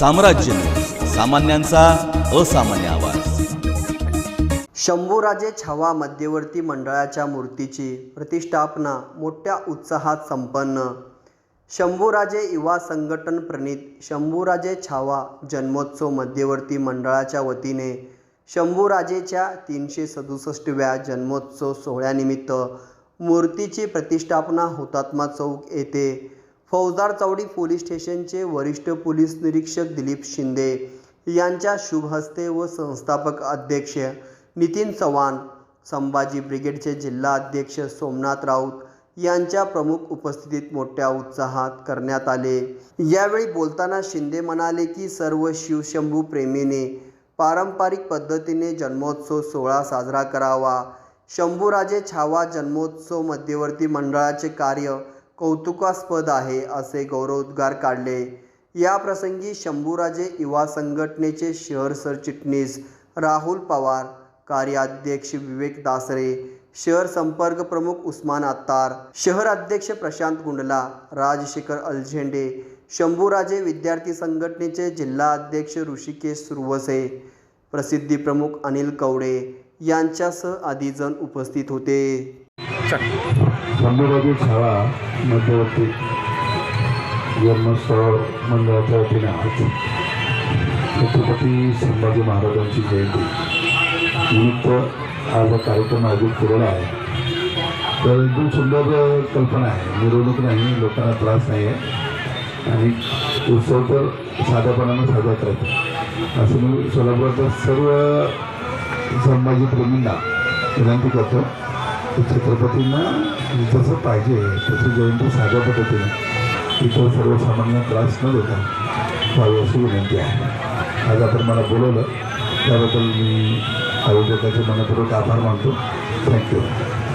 साम्राज्य. सामान्यांचा असामान्य आवाज. शंभूराजे छावा मध्यवर्ती मंडळाच्या मूर्तीची प्रतिष्ठापना मोठ्या उत्साहात संपन्न. शंभूराजे युवा संघटन प्रणित शंभूराजे छावा जन्मोत्सव मध्यवर्ती मंडळाच्या वतीने शंभूराजेच्या तीनशे सदुसष्टव्या जन्मोत्सव सोहळ्यानिमित्त मूर्तीची प्रतिष्ठापना हुतात्मा चौक येथे फौजदार चौडी पोलीस स्टेशनचे वरिष्ठ पोलीस निरीक्षक दिलीप शिंदे यांच्या शुभहस्ते व संस्थापक अध्यक्ष नितीन चव्हाण संभाजी ब्रिगेडचे जिल्हा अध्यक्ष सोमनाथ राऊत यांच्या प्रमुख उपस्थितीत मोठ्या उत्साहात करण्यात आले. यावेळी बोलताना शिंदे म्हणाले की सर्व शिवशंभू प्रेमीने पारंपरिक पद्धतीने जन्मोत्सव सोहळा साजरा करावा. शंभूराजे छावा जन्मोत्सव मध्यवर्ती मंडळाचे कार्य कौतुकास्पद आहे असे गौरवोद्गार काढले. या प्रसंगी शंभूराजे युवा संघटनेचे शहर सरचिटणीस राहुल पवार कार्याध्यक्ष विवेक दासरे शहर संपर्क प्रमुख उस्मान अत्तार शहर अध्यक्ष प्रशांत गुंडला राजशेखर अलझेंडे शंभूराजे विद्यार्थी संघटनेचे जिल्हा अध्यक्ष ऋषिकेश सुरवसे प्रसिद्धी प्रमुख अनिल कवडे यांच्यासह आदी जण उपस्थित होते. शंभूराजे शाळा मध्यवर्ती जन्मोत्सव मंडळाच्या वतीने छत्रपती संभाजी महाराजांची जयंती. निमित्त आज हा कार्यक्रम आयोजित केलेला आहे. तर एकदम सुंदर कल्पना आहे. मिरवणूक नाही लोकांना त्रास नाही आहे. आणि उत्सव तर साध्यापणानं साजरा करायचा असं मी सोलापुरातल्या सर्व संभाजी प्रेमींना विनंती करतो. की छत्रपतींना जसं पाहिजे तशी जयंती साध्या पद्धतीने. इतर सर्वसामान्य त्रास न देता व्हावी अशी विनंती आहे. आज आपण मला बोलवलं त्याबद्दल मी आयोजकाचे मनपूर्वक आभार मानतो. थँक्यू